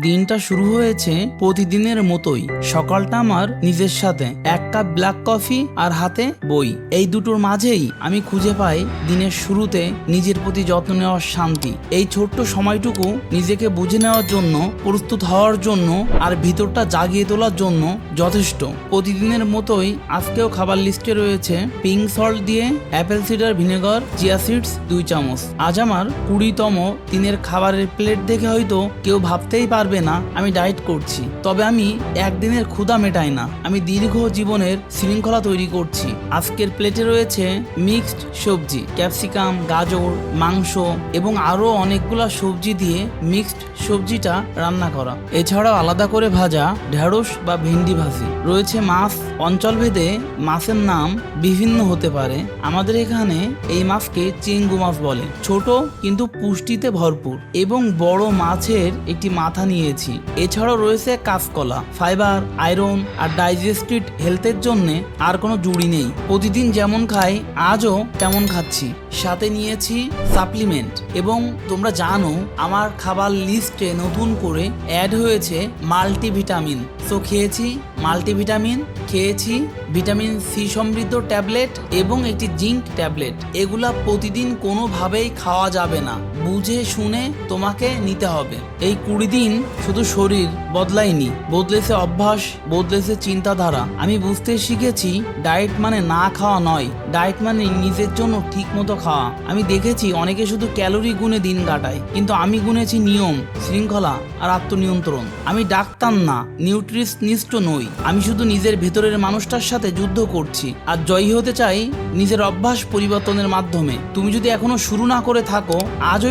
দিনটা শুরু হয়েছে প্রতিদিনের মতোই। সকালটা আমার নিজের সাথে। এক কাপ ব্ল্যাক কফি আর হাতে বই। এই দুটোর মাঝেই আমি খুঁজে পাই দিনের শুরুতে নিজের প্রতি যত্ন নেওয়ার শান্তি। এই ছোট্ট সময়টুকু নিজেকে বুঝে নেওয়ার জন্য, প্রস্তুত হওয়ার জন্য আর ভিতরটা জাগিয়ে তোলার জন্য যথেষ্ট। প্রতিদিনের মতোই আজকেও খাবার লিস্টে রয়েছে পিঙ্ক সল্ট দিয়ে apple cider vinegar chia seeds দুই চামচ। আজ আমার কুড়িতম দিনের খাবারের প্লেট দেখে হয়তো কেউ ভাবতেই পারবে না, আমি ডায়েট করছি। তবে আমি একদিনের ক্ষুধা মেটাই না। আমি দীর্ঘ জীবনের শৃঙ্খলা তৈরি করছি। আজকের প্লেটে রয়েছে মিক্সড সবজি ক্যাপসিকাম গাজর, মাংস এবং আরও অনেকগুলা সবজি দিয়ে মিক্সড সবজিটা রান্না করা। এছাড়াও আলাদা করে ভাজা ঢেঁড়স বা ভেন্ডি ভাজি। রয়েছে মাছ। অঞ্চলভেদে মাছের নাম বিভিন্ন হতে পারে। আমাদের এখানে এই মাছকে চিঙ্গু মাছ বলে। ছোট কিন্তু পুষ্টিতে ভরপুর এবং বড় মাছের একটি মাথা নিয়েছি। এছাড়াও রয়েছে কাঁচকলা, ফাইবার, আয়রন আর ডাইজেস্টিভ হেলথের জন্য আর কোনো জুড়ি নেই। প্রতিদিন যেমন খাই, আজও তেমন খাচ্ছি। সাথে নিয়েছি সাপ্লিমেন্ট এবং তোমরা জানো, আমার খাবার লিস্টে নতুন করে অ্যাড হয়েছে মাল্টিভিটামিন। সো খেয়েছি মাল্টিভিটামিন, খেয়েছি ভিটামিন সি সমৃদ্ধ ট্যাবলেট এবং একটি জিঙ্ক ট্যাবলেট। এগুলা প্রতিদিন কোনোভাবেই খাওয়া যাবে না। বুঝে শুনে তোমাকে নিতে হবে। এই কুড়ি দিন শুধু শরীর বদলায়নি, বদলেছে অভ্যাস, বদলেছে চিন্তাধারা। আমি বুঝতে শিখেছি, ডায়েট মানে না খাওয়া নয়, ডায়েট মানে নিজের জন্য ঠিক মতো খাওয়া। আমি দেখেছি অনেকে শুধু ক্যালোরি গুনে দিন কাটায়, কিন্তু আমি গুনেছি নিয়ম, শৃঙ্খলা আর আত্মনিয়ন্ত্রণ। আমি ডাক্তার না, নিউট্রিশনিস্ট নই। আমি শুধু নিজের ভেতরের মানুষটার সাথে যুদ্ধ করছি। আর জয়ী হতে চাই নিজের অভ্যাস পরিবর্তনের মাধ্যমে। তুমি যদি এখনও শুরু না করে থাকো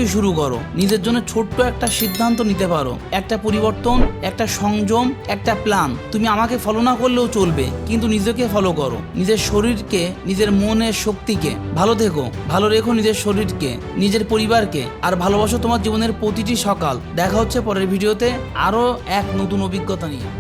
আজই শুরু করো। নিজের জন্য ছোট্ট একটা সিদ্ধান্ত নিতে পারো। একটা পরিবর্তন, একটা সংযম, একটা প্ল্যান তুমি আমাকে ফলো না করলেও চলবে, কিন্তু নিজেকে ফলো করো। নিজের শরীরকে, নিজের মনের শক্তিকে। ভালো থেকো, ভালো রেখো নিজের শরীরকে, নিজের পরিবারকে। আর ভালোবাসো তোমার জীবনের প্রতিটি সকাল। দেখা হচ্ছে পরের ভিডিওতে আরও এক নতুন অভিজ্ঞতা নিয়ে।